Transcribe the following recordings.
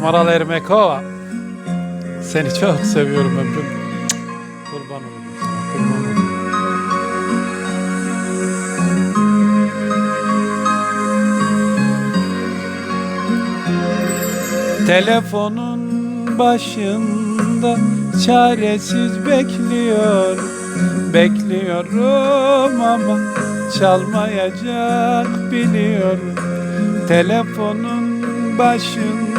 Akmaral Ermekova. Seni çok seviyorum ömrüm. Kurban olurum kurban olurum. Telefonun başında çaresiz bekliyor Bekliyorum ama çalmayacak biliyorum Telefonun başında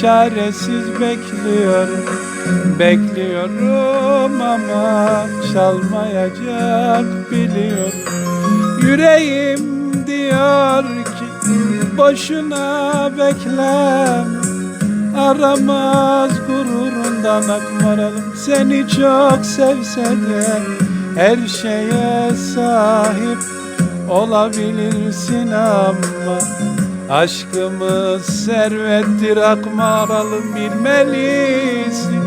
çaresiz bekliyorum Bekliyorum ama çalmayacak biliyorum Yüreğim diyor ki boşuna bekleme Aramaz gururundan akmaralım Seni çok sevse de her şeye sahip olabilirsin ama Aşkımız servettir akmaralım bilmelisin.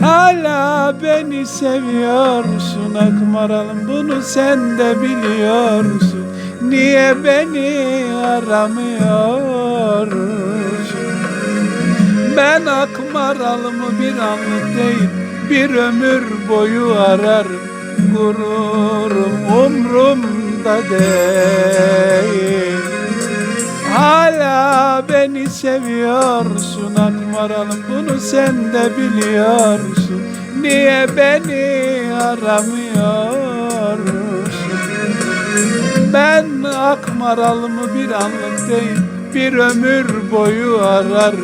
Hala beni seviyorsun akmaralım bunu sen de biliyorsun. Niye beni aramıyorsun? Ben akmaralımı bir anlık değil Bir ömür boyu arar Gururum umrumda değil beni seviyorsun akmaralım Bunu sen de biliyorsun. Niye beni aramıyorsun? Ben akmaralımı bir anlık değil Bir ömür boyu arar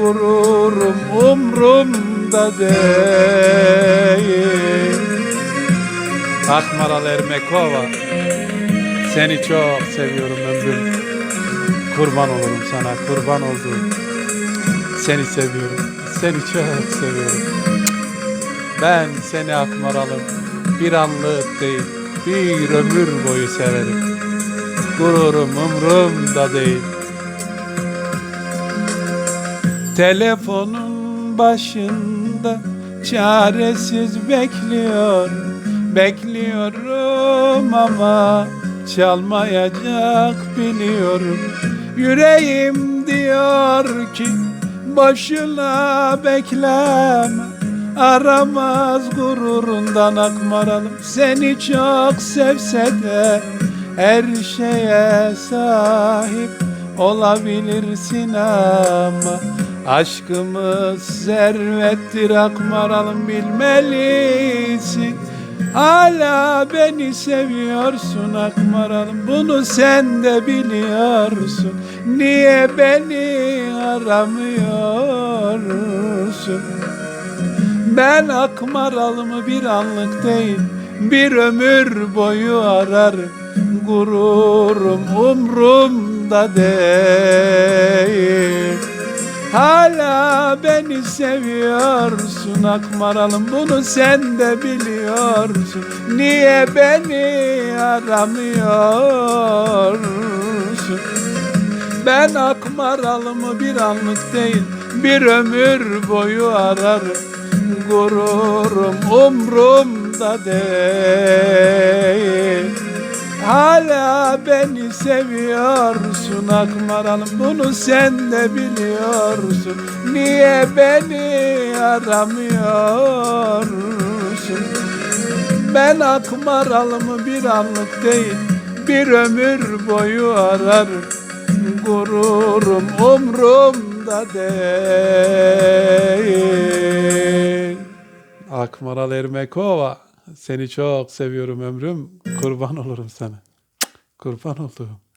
gururum umrumda değil. Akmaral Ermekova Seni çok seviyorum ömrüm Kurban olurum sana kurban olduğum. Seni seviyorum Seni çok seviyorum. Ben seni akmaralım Bir anlık değil Bir ömür boyu severim. Gururum umrumda değil. Telefonun başında çaresiz bekliyor Bekliyorum ama çalmayacak biliyorum Yüreğim diyor ki boşuna bekleme Aramaz gururundan akmaralım. Seni çok sevse de her şeye sahip olabilirsin ama Aşkımız servettir akmaralım. Bilmelisin Hala beni seviyorsun akmaralım bunu sen de biliyorsun. Niye beni aramıyorsun? Ben akmaralımı bir anlık değil bir ömür boyu ararım. Gururum umrumda değil Hala beni seviyorsun akmaralım bunu sen de biliyorsun. Niye beni aramıyorsun? Ben akmaralımı bir anlık değil bir ömür boyu ararım. Gururum umrumda değil Hala beni seviyorsun akmaralım bunu sen de biliyorsun. Niye beni aramıyorsun? Ben akmaralımı bir anlık değil bir ömür boyu ararım. Gururum umrumda değil. Akmaral Ermekova seni çok seviyorum ömrüm. Kurban olurum sana. Kurban olduğum